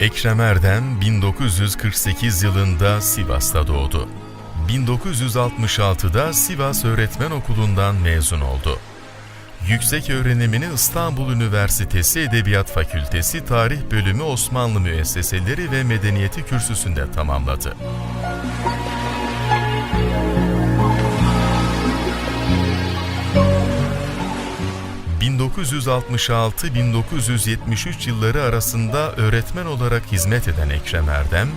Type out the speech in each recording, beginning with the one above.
Ekrem Erdem 1948 yılında Sivas'ta doğdu. 1966'da Sivas Öğretmen Okulu'ndan mezun oldu. Yüksek öğrenimini İstanbul Üniversitesi Edebiyat Fakültesi Tarih Bölümü Osmanlı Müesseseleri ve Medeniyeti kürsüsünde tamamladı. ...1966-1973 yılları arasında öğretmen olarak hizmet eden Ekrem Erdem,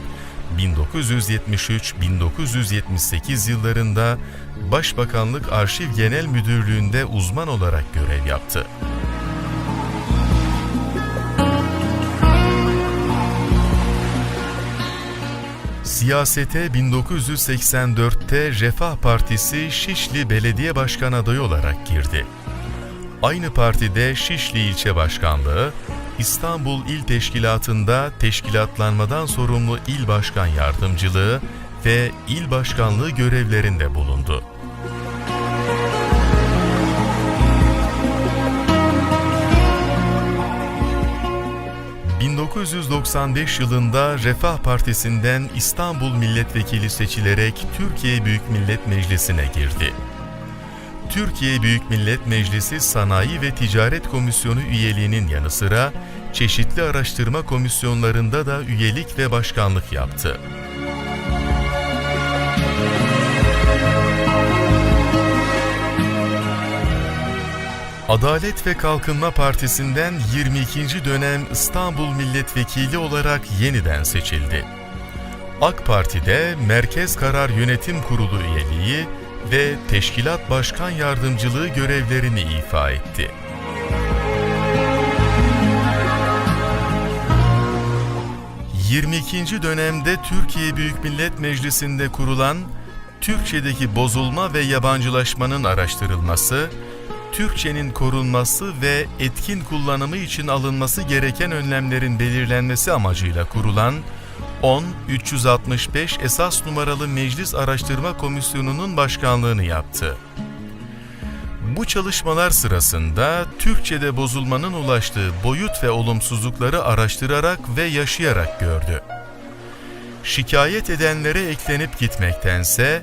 1973-1978 yıllarında Başbakanlık Arşiv Genel Müdürlüğü'nde uzman olarak görev yaptı. Siyasete 1984'te Refah Partisi Şişli Belediye Başkan adayı olarak girdi. Aynı partide Şişli İlçe Başkanlığı, İstanbul İl Teşkilatı'nda teşkilatlanmadan sorumlu il başkan yardımcılığı ve il başkanlığı görevlerinde bulundu. ...1995 yılında Refah Partisi'nden İstanbul Milletvekili seçilerek Türkiye Büyük Millet Meclisi'ne girdi. Türkiye Büyük Millet Meclisi Sanayi ve Ticaret Komisyonu üyeliğinin yanı sıra çeşitli araştırma komisyonlarında da üyelik ve başkanlık yaptı. Adalet ve Kalkınma Partisi'nden 22. dönem İstanbul Milletvekili olarak yeniden seçildi. AK Parti'de Merkez Karar Yönetim Kurulu üyeliği ve Teşkilat Başkan Yardımcılığı görevlerini ifa etti. ...22. dönemde Türkiye Büyük Millet Meclisi'nde kurulan... ...Türkçedeki bozulma ve yabancılaşmanın araştırılması... Türkçenin korunması ve etkin kullanımı için alınması gereken önlemlerin belirlenmesi amacıyla kurulan 10-365 esas numaralı Meclis Araştırma Komisyonu'nun başkanlığını yaptı. Bu çalışmalar sırasında Türkçe'de bozulmanın ulaştığı boyut ve olumsuzlukları araştırarak ve yaşayarak gördü. Şikayet edenlere eklenip gitmektense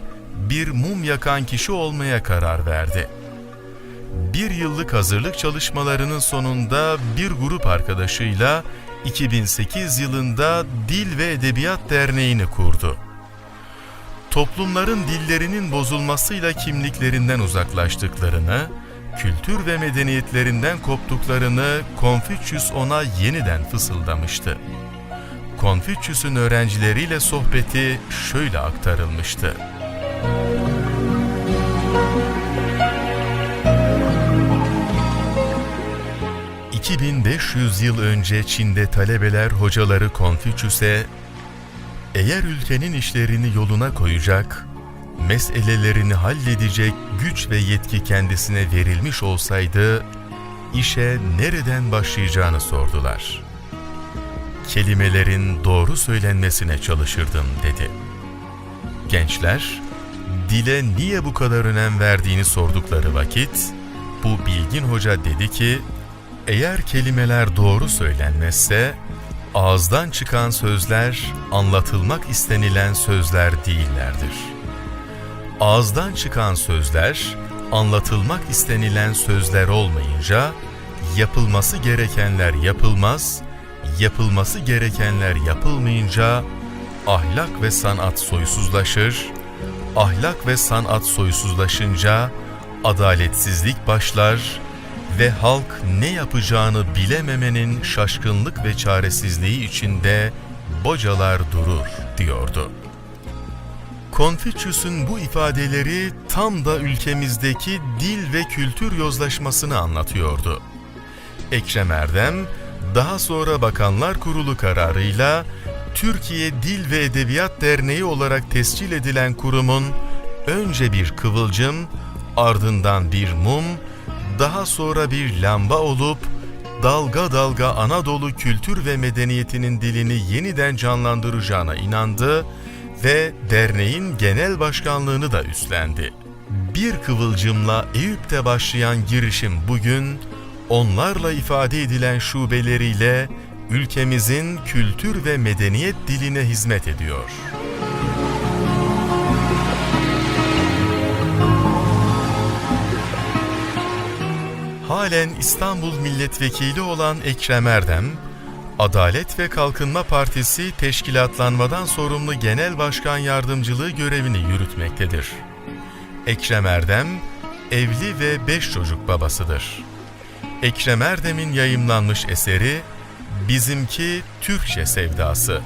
bir mum yakan kişi olmaya karar verdi bir yıllık hazırlık çalışmalarının sonunda bir grup arkadaşıyla 2008 yılında Dil ve Edebiyat Derneği'ni kurdu. Toplumların dillerinin bozulmasıyla kimliklerinden uzaklaştıklarını, kültür ve medeniyetlerinden koptuklarını Konfüçyüs ona yeniden fısıldamıştı. Konfüçyüs'ün öğrencileriyle sohbeti şöyle aktarılmıştı. 2500 yıl önce Çin'de talebeler hocaları Konfüçyüs'e eğer ülkenin işlerini yoluna koyacak, meselelerini halledecek güç ve yetki kendisine verilmiş olsaydı, işe nereden başlayacağını sordular. Kelimelerin doğru söylenmesine çalışırdım dedi. Gençler, dile niye bu kadar önem verdiğini sordukları vakit, bu bilgin hoca dedi ki, eğer kelimeler doğru söylenmezse, ağızdan çıkan sözler anlatılmak istenilen sözler değillerdir. Ağızdan çıkan sözler anlatılmak istenilen sözler olmayınca yapılması gerekenler yapılmaz, yapılması gerekenler yapılmayınca ahlak ve sanat soysuzlaşır, ahlak ve sanat soysuzlaşınca adaletsizlik başlar, ve halk ne yapacağını bilememenin şaşkınlık ve çaresizliği içinde bocalar durur diyordu. Konfüçyüs'ün bu ifadeleri tam da ülkemizdeki dil ve kültür yozlaşmasını anlatıyordu. Ekrem Erdem, daha sonra Bakanlar Kurulu kararıyla Türkiye Dil ve Edebiyat Derneği olarak tescil edilen kurumun önce bir kıvılcım, ardından bir mum, daha sonra bir lamba olup dalga dalga Anadolu kültür ve medeniyetinin dilini yeniden canlandıracağına inandı ve derneğin genel başkanlığını da üstlendi. Bir kıvılcımla Eyüp'te başlayan girişim bugün onlarla ifade edilen şubeleriyle ülkemizin kültür ve medeniyet diline hizmet ediyor. Halen İstanbul Milletvekili olan Ekrem Erdem, Adalet ve Kalkınma Partisi teşkilatlanmadan sorumlu Genel Başkan Yardımcılığı görevini yürütmektedir. Ekrem Erdem, evli ve beş çocuk babasıdır. Ekrem Erdem'in yayımlanmış eseri Bizimki Türkçe Sevdası